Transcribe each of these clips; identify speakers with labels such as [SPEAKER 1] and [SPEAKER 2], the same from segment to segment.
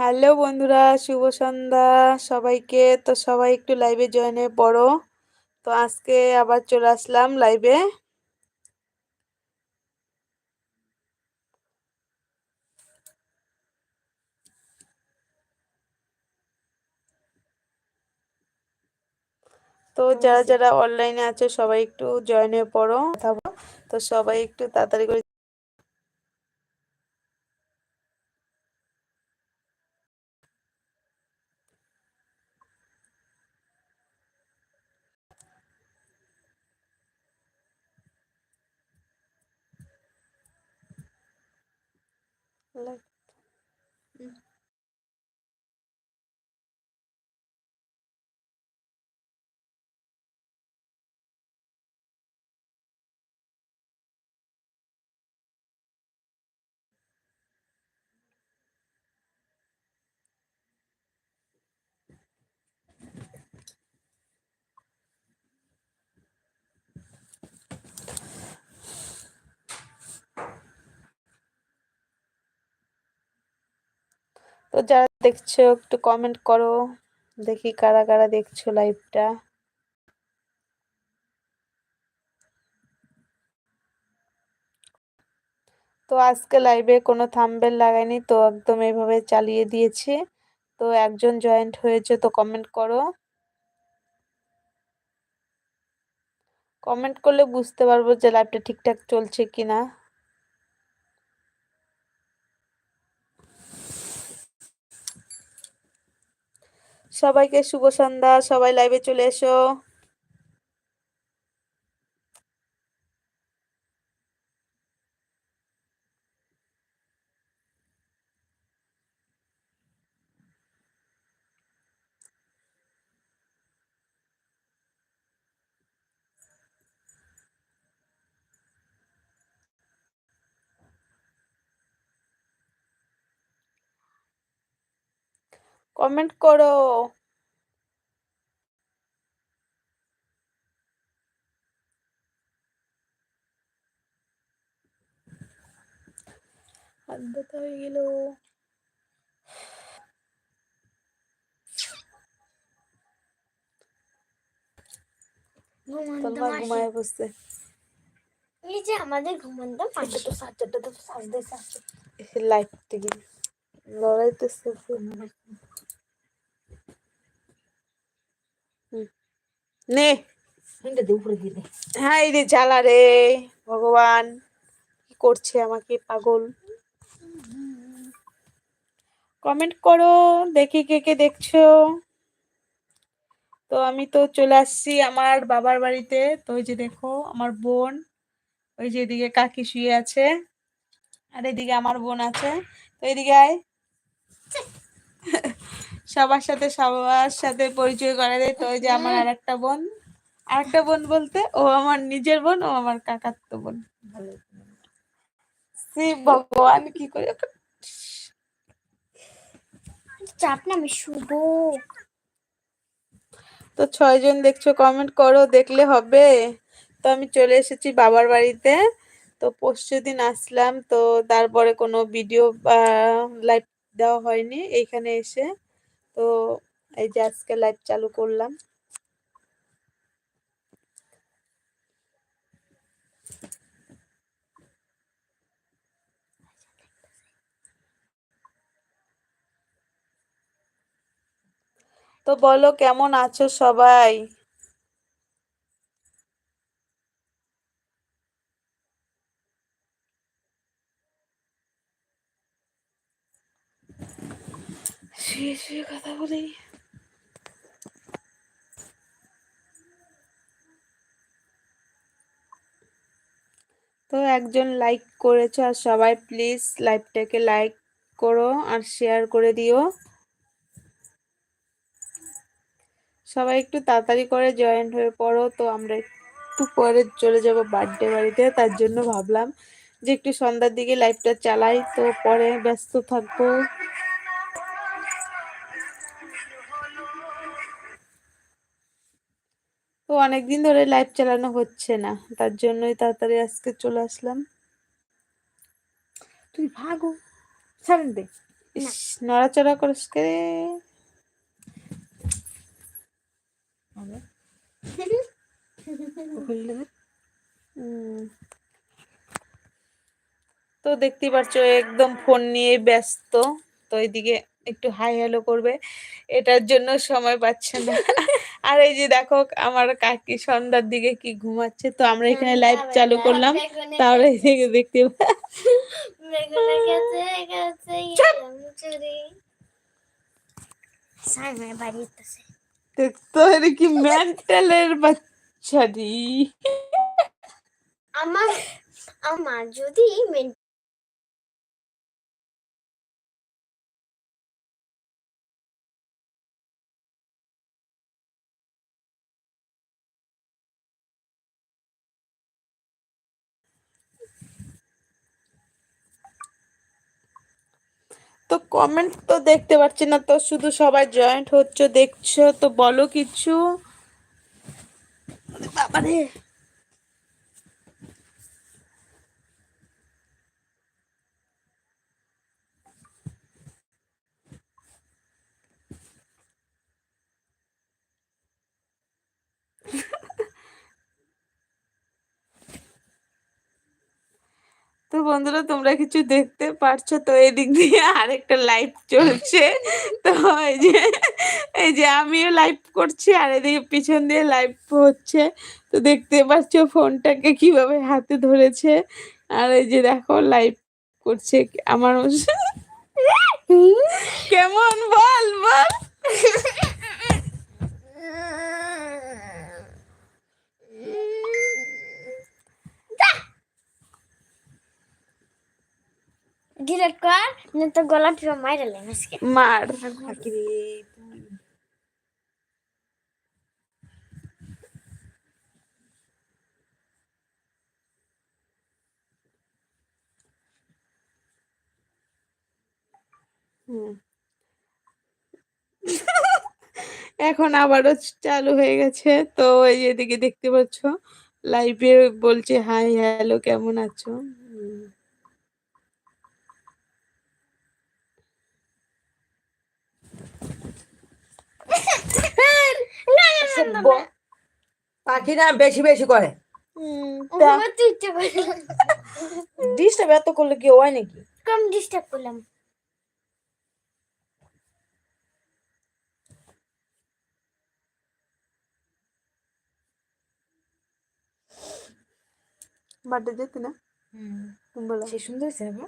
[SPEAKER 1] Hello বন্ধুরা শুভ সন্ধ্যা। সবাইকে তো সবাই একটু লাইভে জয়েন হয়ে পড়ো তো আজকে আবার চলে আসলাম লাইভে তো যারা যারা অনলাইনে আছে সবাই একটু জয়েন হয়ে পড়ো। তো সবাই একটু তাড়াতাড়ি করে লাইক তো যারা দেখছ, একটু কমেন্ট করো, দেখি কারা কারা দেখছ লাইভটা তো আজকে লাইভে কোনো থাম্বেল লাগাইনি, তো একদম এইভাবে চালিয়ে দিয়েছি। তো একজন জয়েন্ট হয়েছে, তো কমেন্ট করো। কমেন্ট করলে বুঝতে পারব যে লাইভটা ঠিকঠাক চলছে কি সবাইকে শুভ সন্ধ্যা সবাই লাইভে চলে এসো। কমেন্ট করো। ব্যথা হয়ে গেল। ঘুমায় বসছে
[SPEAKER 2] এই যে আমাদের ঘুমন্ত পাঁচটা তো সাতটা তো সাজতে সাজতে
[SPEAKER 1] লাইট থেকে লড়াইতেছে নে।
[SPEAKER 2] হিন্দে দিয়ে উপরে দিলে
[SPEAKER 1] হ্যাঁ এই রে জ্বালা রে। ভগবান। কি করছে আমাকে পাগল? কমেন্ট করো দেখি কে কে দেখছ। তো আমি তো চলে আসছি আমার বাবার বাড়িতে। তো ওই যে দেখো আমার বোন ওই যে এদিকে কাকি শুয়ে আছে আর এদিকে আমার বোন আছে। তো এদিকে আয়। সবার সাথে সবার সাথে পরিচয় করা দেয় তো ওই যে আমার আর একটা বোন। আর একটা বোন বলতে ও আমার নিজের বোন ও আমার কাকাতো বোন। শ্রী ভগবান কি করে
[SPEAKER 2] চাপ না, আমি শুভ
[SPEAKER 1] তো ছয়জন দেখছ কমেন্ট করো, দেখলে হবে। তো আমি চলে এসেছি বাবার বাড়িতে। তো পরশু দিন আসলাম, তো তারপরে কোনো ভিডিও লাইভ দেওয়া হয়নি, এইখানে এসে। তো এই যে আজকে লাইভ চালু করলাম। তো বলো কেমন আছো সবাই? শুয়ে শুয়ে কথা বলি। তো একজন লাইক করেছ আর সবাই প্লিজ লাইভটাকে লাইক করো আর শেয়ার করে দিও। সবাই একটু তাড়াতাড়ি করে জয়েন্ট হয়ে পড়ো। তো আমরা একটু পরে চলে যাব বার্থডে বাড়িতে। তার জন্য ভাবলাম যে একটু সন্ধ্যার দিকে লাইভটা চালাই। তো পরে ব্যস্ত থাকব। তো অনেকদিন ধরে লাইভ চালানো হচ্ছে না। তার জন্যই তাড়াতাড়ি আজকে চলে আসলাম।
[SPEAKER 2] তুই ভাগো ছাড়েন দে।
[SPEAKER 1] ইস, নড়াচড়া করিস কে? হুম। তো দেখতেই পাচ্ছ একদম ফোন নিয়ে ব্যস্ত। তো এইদিকে একটু হাই হ্যালো করবে। এটার জন্য সময় পাচ্ছে না। আর এই যে দেখো আমার কাকি সন্ধ্যার দিকে কি ঘুমাচ্ছে। তো আমরা এখানে লাইভ চালু করলাম। তাহলে এইদিকে দেখতে পা- এটা কি মেন্টালের বাচ্চারি
[SPEAKER 2] আমার আমার যদি
[SPEAKER 1] তো কমেন্ট তো দেখতে পাচ্ছি না, তো শুধু সবাই জয়েন্ট হচ্ছে, দেখছ, তো বলো কিছু। বাবারে। বন্ধুরা তোমরা কিছু দেখতে পারছ? তো এদিক দিয়ে আরেকটা লাইভ চলছে। তো এই যে এই যে আমিও লাইভ করছি আর এদিকে পিছন দিয়ে লাইভ হচ্ছে। তো দেখতে পাচ্ছ ফোনটাকে কীভাবে হাতে ধরেছে। আর এই যে দেখো লাইভ করছে আমার কেমন বল বল।
[SPEAKER 2] ডিলেট কর, না তো গলা টিপে মাইরালেন আজকে।
[SPEAKER 1] মার। এখন আবারও চালু হয়ে গেছে। তো এই এদিকে দেখতে পাচ্ছ লাইভে বলছে হাই হ্যালো কেমন আছো হুম।
[SPEAKER 3] পাখিরা বেশি বেশি করে।
[SPEAKER 1] হুম,
[SPEAKER 3] ডিস্টার্ব এত করলে কি হয় নাকি?
[SPEAKER 2] কম ডিস্টার্ব করলাম।
[SPEAKER 1] বার্থডে যেতে না? তুমি বলো।
[SPEAKER 3] সে সুন্দর হয়েছে না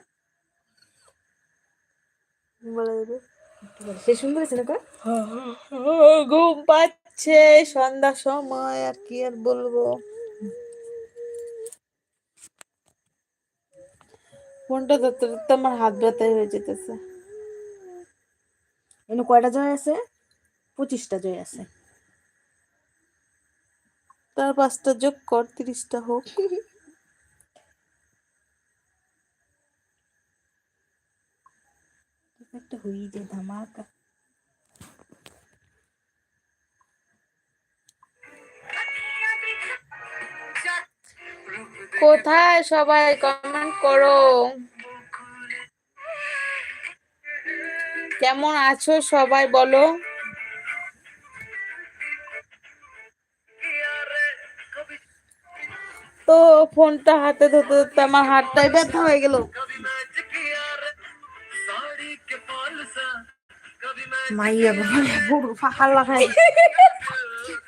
[SPEAKER 1] তুমি বলে দেবে।
[SPEAKER 3] সে সুন্দর হয়েছে না
[SPEAKER 1] ঘুম পাচ্ছে সন্ধ্যা সময় আর কি আর বলব? ফোনটা ধরতে ধরতে আমার হাত ব্যথাই হয়ে যেতেছে।
[SPEAKER 3] এনে কয়টা জয় আছে? পঁচিশটা জয় আছে।
[SPEAKER 1] তার পাঁচটা যোগ কর তিরিশটা হোক।
[SPEAKER 3] একটা হয়ে যায় ধামাকা
[SPEAKER 1] কোথায় সবাই কমেন্ট করো? কেমন আছো সবাই বলো? তো ফোনটা হাতে ধরতে ধরতে আমার হাতটাই ব্যথা হয়ে গেল।
[SPEAKER 3] মাইয়া বাবা বুড়ো ফাঁকার লাগাই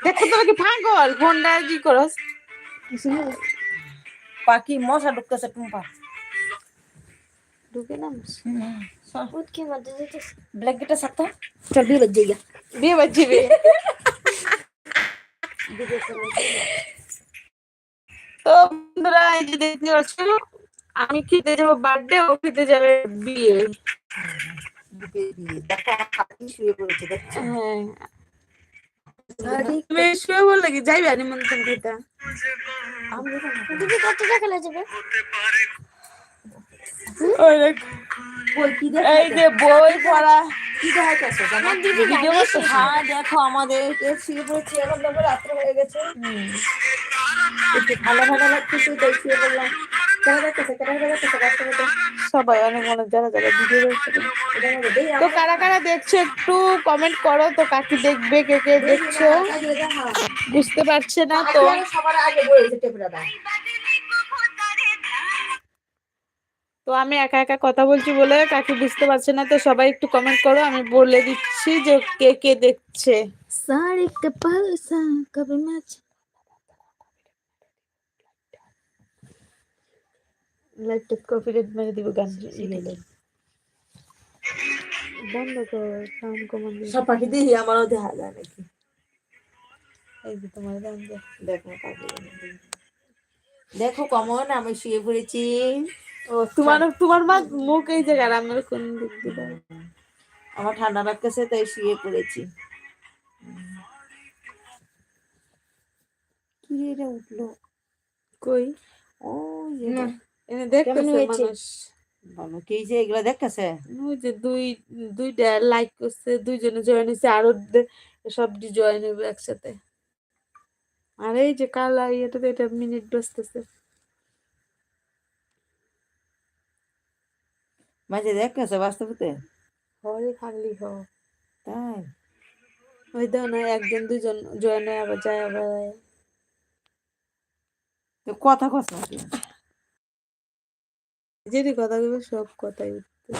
[SPEAKER 1] দেখো তোরা কি পাগল? ফোনটা কি করস?
[SPEAKER 3] পাখি মশা ঢুকতেছে টুম্পা।
[SPEAKER 1] ঢুকে না
[SPEAKER 2] উৎকি মধ্যে দিতেছে
[SPEAKER 3] ব্ল্যাঙ্কেটের সাথে চল বিয়ে বাজে গিয়া
[SPEAKER 1] বিয়ে বাচ্চি বিয়ে তো বন্ধুরা এই যে দেখতে পাচ্ছ আমি খেতে যাব বার্থডে ও খেতে যাবে বিয়ে।
[SPEAKER 3] দেখো পাখি শুয়ে পড়েছে দেখছ
[SPEAKER 1] হ্যাঁ শুয়ে বললে কি যাইবে নিমন্ত্রণ খেতে
[SPEAKER 2] কত টাকা
[SPEAKER 1] এই যে বই পড়া।
[SPEAKER 3] হ্যাঁ দেখো আমাদের শুয়ে পড়েছি এখন দেখো রাত্রে হয়ে গেছে। ঠান্ডা ঠান্ডা লাগতেছে তাই শুয়ে পড়লাম।
[SPEAKER 1] সবাই অনেক অনেক যারা তো কারা কারা দেখছ একটু কমেন্ট করো, তো কাকি দেখবে, কে কে দেখছ। বুঝতে পারছে না তো। তো আমি একা একা কথা বলছি বলে কাকি বুঝতে পারছে না, তো সবাই একটু কমেন্ট করো, আমি বলে দিচ্ছি যে কে কে দেখছে।
[SPEAKER 3] সারে কপাল সা কবে
[SPEAKER 1] ম্যাচ কপিরাইট মেরে দিব গান বন্ধ কর কমান
[SPEAKER 3] সব পাখি দেখি আমারও দেখা যায় নাকি?
[SPEAKER 1] এই যে তোমার গান
[SPEAKER 3] দেখো পাখি। দেখো কমন আমি শুয়ে পড়েছি।
[SPEAKER 1] ও তোমার তোমার মা মুখ এই জায়গায় আমার কোন দিক দিয়ে
[SPEAKER 3] আমার ঠান্ডা লাগতেছে তাই শুয়ে পড়েছি। কি রে এটা উঠল?
[SPEAKER 1] কই?
[SPEAKER 3] ও
[SPEAKER 2] না।
[SPEAKER 1] এনে দেখতেছে মানুষ।
[SPEAKER 3] ভালো কি যে এগুলা দেখতেছে?
[SPEAKER 1] ওই যে দুই দুইটা লাইক করছে দুইজনে জয়েন হয়েছে আরও সব জয়েন হবে একসাথে। আর এই যে কালা ইয়েটাতে এটা মিনিট বসতেছে।
[SPEAKER 3] মাঝে দেখতেছে বাস্তবতে?
[SPEAKER 1] হরে খালি হ।
[SPEAKER 3] তাই?
[SPEAKER 1] ওই না একজন দুইজন জয়েন হয়ে আবার যায় আবার।
[SPEAKER 3] তো কথা তুই।
[SPEAKER 1] যেটি কথা বলবে সব কথাই উঠতে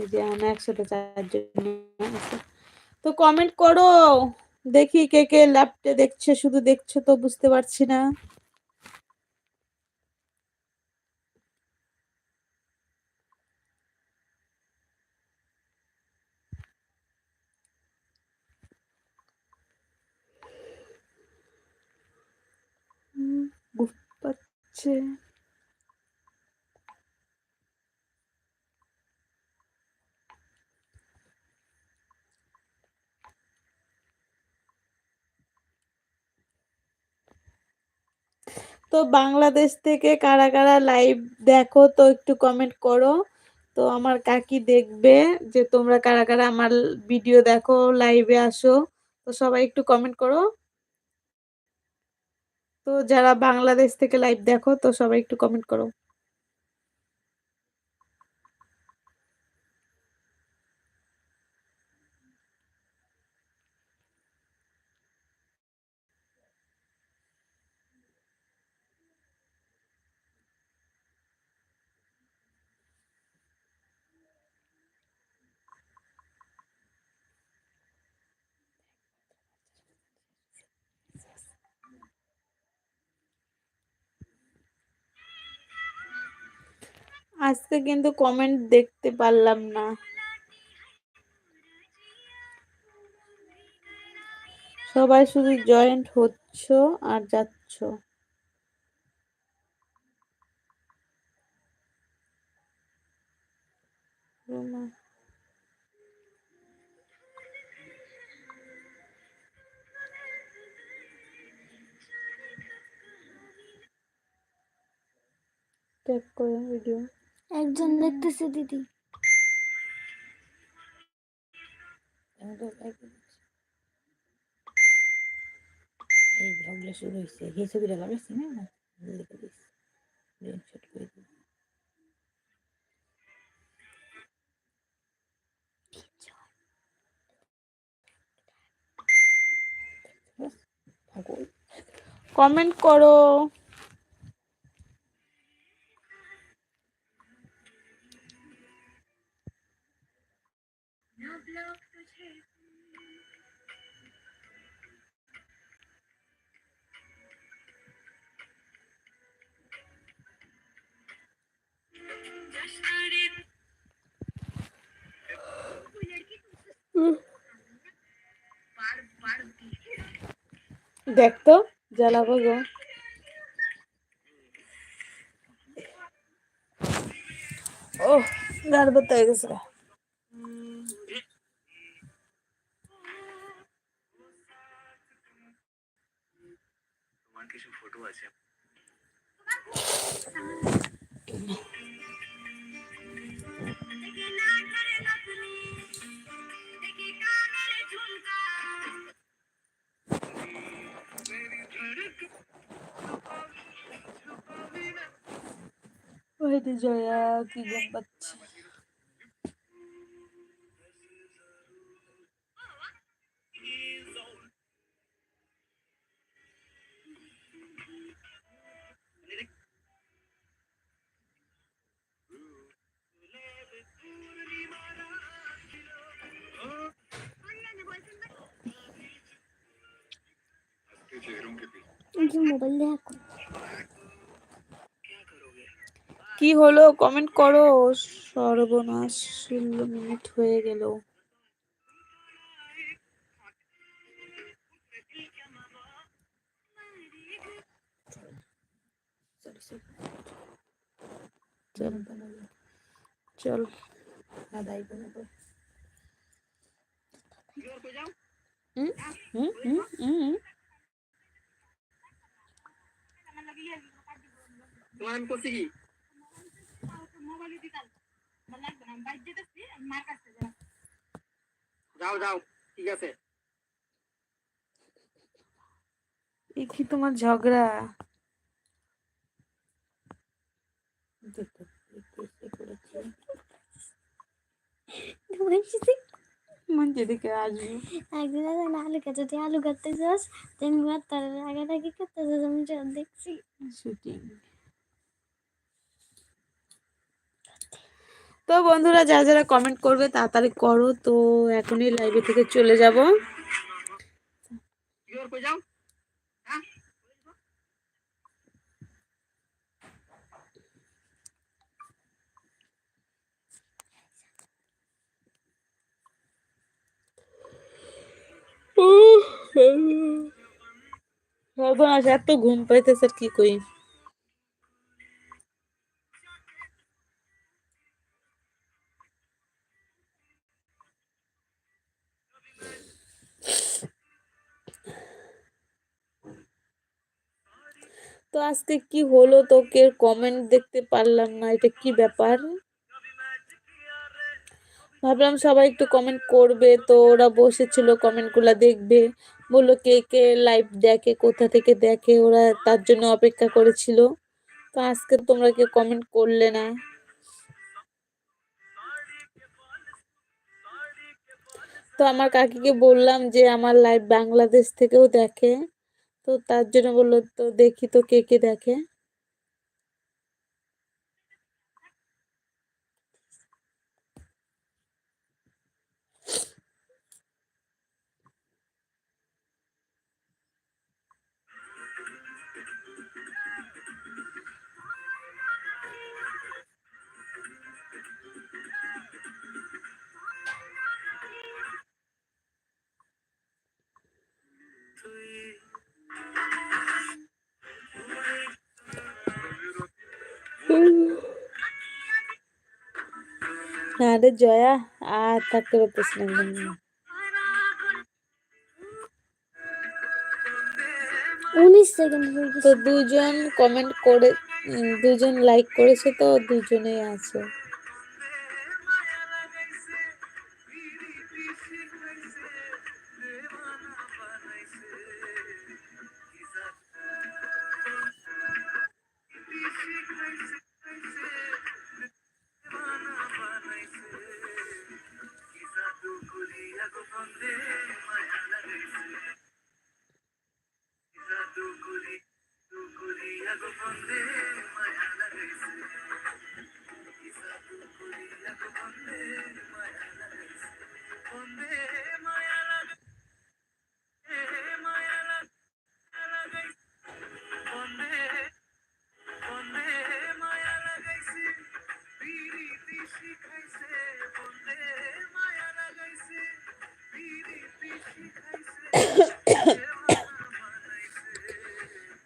[SPEAKER 1] এই যে আমরা একসাথে চারজন। তো কমেন্ট করো, দেখি কে কে ল্যাপটে দেখছে, শুধু দেখছ তো বুঝতে পারছি না। বুঝতে পারছে। তো বাংলাদেশ থেকে কারা কারা লাইভ দেখো তো একটু কমেন্ট করো। তো আমার কাকি দেখবে যে তোমরা কারা কারা আমার ভিডিও দেখো লাইভে আসো। তো সবাই একটু কমেন্ট করো। তো যারা বাংলাদেশ থেকে লাইভ দেখো, তো সবাই একটু কমেন্ট করো। আজকে কিন্তু কমেন্ট দেখতে পারলাম না। সবাই শুধু জয়েন্ট হচ্ছ আর যাচ্ছ। করে ভিডিও
[SPEAKER 2] একজন দেখতেছে দিদি।
[SPEAKER 3] এই ব্লগগুলো শুরু হয়েছে এই ছবিটা লাগাইছি না লিখে দিস। স্ক্রিনশট করে দিস
[SPEAKER 1] কমেন্ট করো। দেখতো জ্বালাবো গো। ও গার হয়ে গেছে।
[SPEAKER 4] কিছু ফটো আছে?
[SPEAKER 1] दे
[SPEAKER 4] जो यार की जो
[SPEAKER 2] बच्चे मोबाइल ले
[SPEAKER 1] কি হলো? কমেন্ট করো। সর্বনাশ ষোলো মিনিট হয়ে গেল। চল। হুম? হুম? হুম? হুম?
[SPEAKER 5] তোমার আমি করছি কি? যাও। যাও ঠিক আছে।
[SPEAKER 1] কি তোমার ঝগড়া। মন যেদিকে আসবে।
[SPEAKER 2] একদিন আলু তুই আলু কাটতে যাস তুমি তার আগে যাস আমি দেখছি।
[SPEAKER 1] শুটিং তো বন্ধুরা, যারা যারা কমেন্ট করবে তাড়াতাড়ি করো। তো এখনই লাইভে থেকে চলে যাব। এত ঘুম পাইতেছে কি কই তো আজকে কি হলো তোকে? কমেন্ট দেখতে পারলাম না, এটা কি ব্যাপার? ভাবলাম সবাই একটু কমেন্ট করবে, তো ওরা বসেছিল কমেন্টগুলো দেখবে। বলল, কে কে লাইভ দেখে, কোথা থেকে দেখে? ওরা তার জন্য অপেক্ষা করেছিল। তো আজকে তোমরা কেউ কমেন্ট করলে না। তো আমার কাকিকে বললাম যে, আমার লাইভ বাংলাদেশ থেকেও দেখে। তো তার জন্য বলল তো দেখি তো কে কে দেখে। আরে জয়া আর থাকতে পারতেছিলাম।
[SPEAKER 2] উনিশ সেকেন্ড
[SPEAKER 1] তো দুজন কমেন্ট করে দুজন লাইক করেছে তো দুজনেই আছে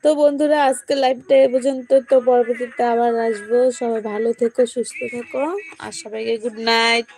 [SPEAKER 1] তো বন্ধুরা আজকে লাইভটা এ পর্যন্ত। তো পরবর্তীতে আবার আসব। সবাই ভালো থেকো, সুস্থ থেকো, আর সবাইকে গুড নাইট